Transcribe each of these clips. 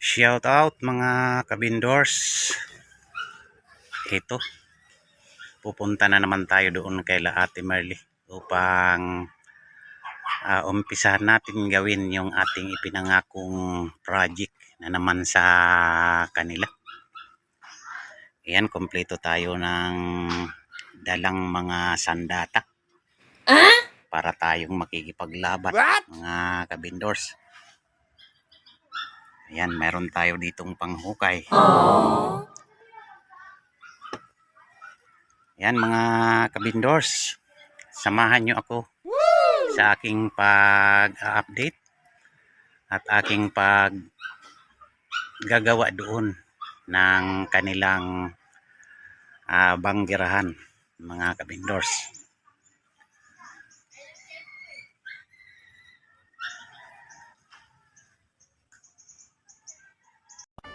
Shout out mga kabindors. Ito. Pupunta na naman tayo doon kay La Ate Marley upang ah, umpisahan natin gawin yung ating ipinangakong project na naman sa kanila. Ayan, kompleto tayo ng dalang mga sandata para tayong makikipaglaban mga kabindors. Ayan, meron tayo ditong panghukay. Ayan mga kabindors, samahan nyo ako sa aking pag-update at aking pag gagawa doon ng kanilang ah, banggirahan mga kabindors.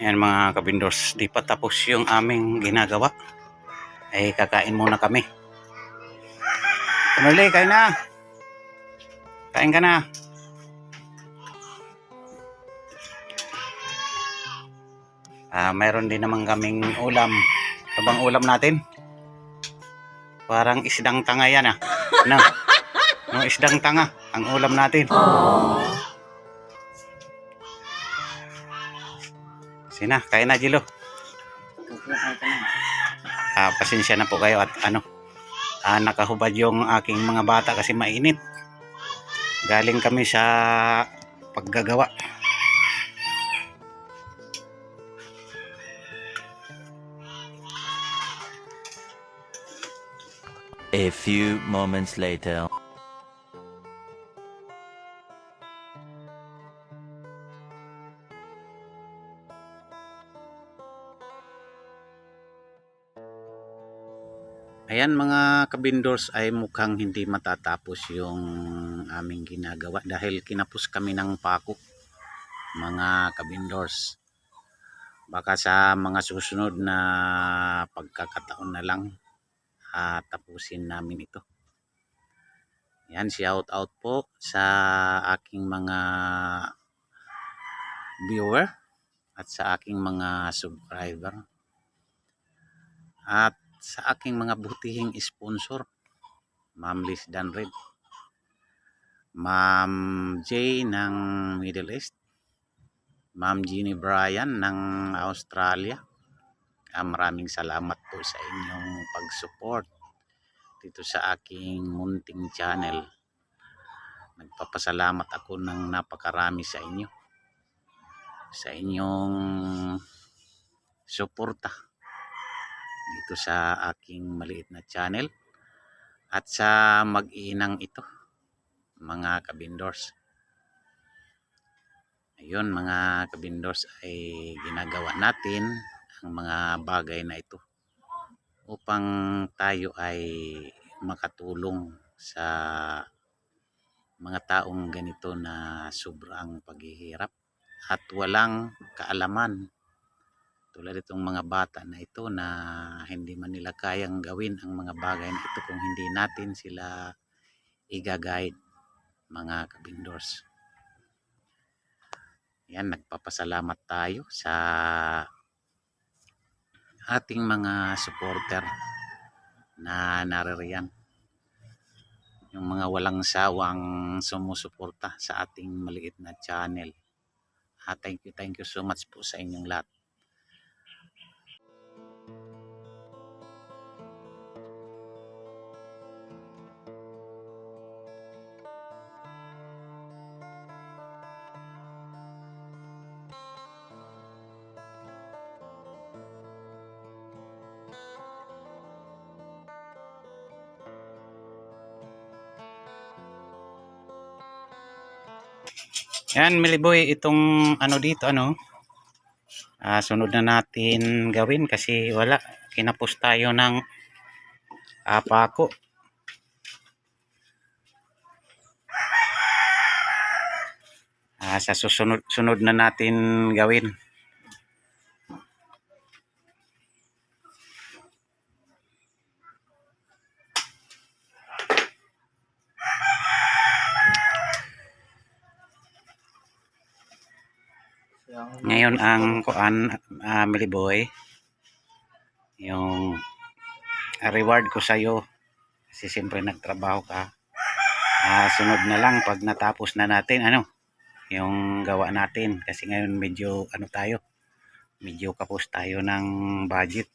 Yan mga kabindors, di pa tapos yung aming ginagawa. Ay kakain muna kami. Tumuli, kain na. Kain ka na. Ah, mayroon din naman kaming ulam. Ano bang ulam natin? Parang isdang tanga yan ah. Ano? No, isdang tanga ang ulam natin. Sina, kain na Jilo. Ah, pasensya na po kayo at ano, ah, nakahubad yung aking mga bata kasi mainit. Galing kami sa paggagawa. A few moments later. Ayan mga kabindors ay mukhang hindi matatapos yung aming ginagawa dahil kinapos kami ng pako mga kabindors. Baka sa mga susunod na pagkakataon na lang ah, tapusin namin ito. Yan, shout out po sa aking mga viewer at sa aking mga subscriber. At sa aking mga butihing sponsor, Ma'am Liz Danred, Ma'am J ng Middle East, Ma'am Jeannie Bryan ng Australia. Ah, maraming salamat po sa inyong pag-support dito sa aking munting channel. Nagpapasalamat ako ng napakarami sa inyo. Sa inyong suporta dito sa aking maliit na channel at sa mag-iinang ito mga kabindors. Ayun mga kabindors ay ginagawa natin ang mga bagay na ito upang tayo ay makatulong sa mga taong ganito na sobrang paghihirap at walang kaalaman tulad itong mga bata na ito na hindi man nila kayang gawin ang mga bagay na ito kung hindi natin sila i-guide mga kabindors. Yan, nagpapasalamat tayo sa ating mga supporter na naririyan. Yung mga walang sawang sumusuporta sa ating maliit na channel. Ah, thank you, thank you so much po sa inyong lahat. Yan, Miliboy, itong ano dito, ano, ah, sunod na natin gawin kasi wala, kinapos tayo ng ah, pako. Ah, sa susunod sunod na natin gawin. Ngayon ang kuan uh, Miliboy yung ah, reward ko sa iyo kasi siyempre nagtrabaho ka. Ah, sunod na lang pag natapos na natin ano yung gawa natin kasi ngayon medyo ano tayo medyo kapos tayo ng budget.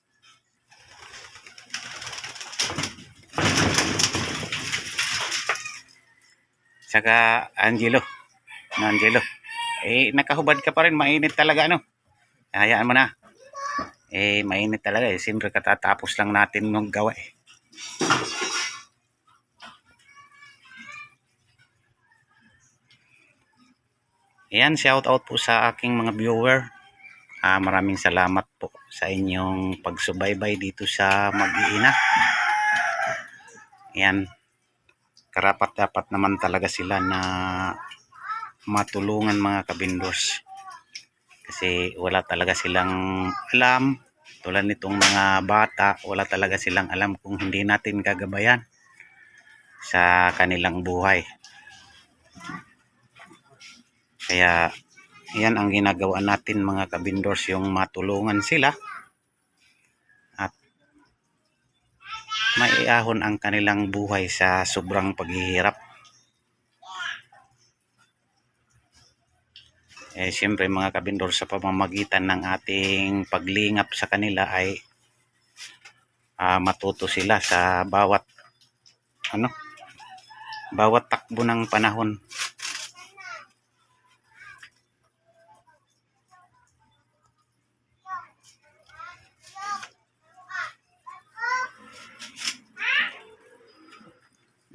Saka Angelo, no, Angelo, eh nakahubad ka pa rin. Mainit talaga ano? Hayaan mo na. Eh mainit talaga eh. Siyempre katatapos lang natin nung gawa eh. Ayan, shout out po sa aking mga viewer. Ah, maraming salamat po sa inyong pagsubaybay dito sa mag-iina. Ayan, karapat dapat naman talaga sila na matulungan mga kabindos Kasi wala talaga silang alam. Tulad nitong mga bata, wala talaga silang alam kung hindi natin gagabayan sa kanilang buhay. Kaya yan ang ginagawa natin mga kabindors, yung matulungan sila at maiahon ang kanilang buhay sa sobrang paghihirap. Eh, siyempre mga kabindor sa pamamagitan ng ating paglingap sa kanila ay ah, matuto sila sa bawat ano bawat takbo ng panahon.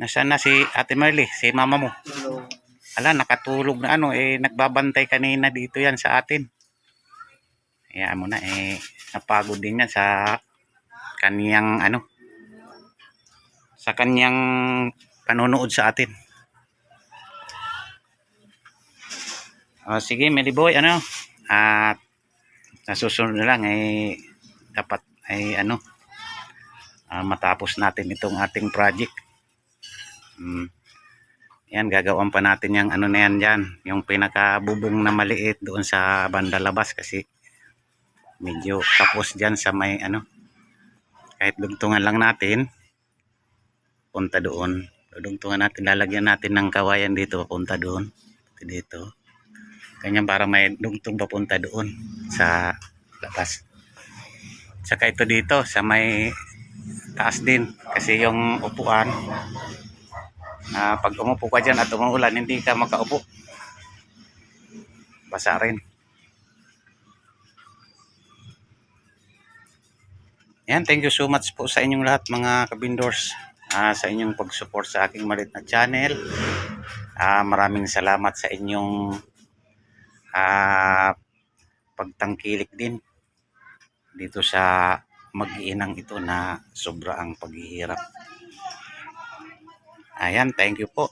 Nasaan na si Ate Marley, si mama mo? Ala, nakatulog na ano, eh, nagbabantay kanina dito yan sa atin. Kaya mo na, eh, napagod din yan sa kaniyang, ano, sa kaniyang panonood sa atin. O, sige, Meli Boy, ano, at nasusunod na lang, eh, dapat, ay, ano, ah, matapos natin itong ating project. Hmm. Yan, gagawan pa natin yung ano na yan dyan. Yung pinakabubong na maliit doon sa banda labas kasi medyo tapos dyan sa may ano. Kahit dugtungan lang natin, punta doon. Dugtungan natin, lalagyan natin ng kawayan dito, punta doon. Dito. Ganyan para may dugtong papunta doon sa labas. Saka ito dito, sa may taas din. Kasi yung upuan, na pag umupo ka dyan at umuulan, hindi ka makaupo. Basa rin. Yan, thank you so much po sa inyong lahat mga kabindors ah, sa inyong pag-support sa aking malit na channel. Ah, maraming salamat sa inyong ah, pagtangkilik din dito sa mag-iinang ito na sobra ang paghihirap. Ayan, thank you po.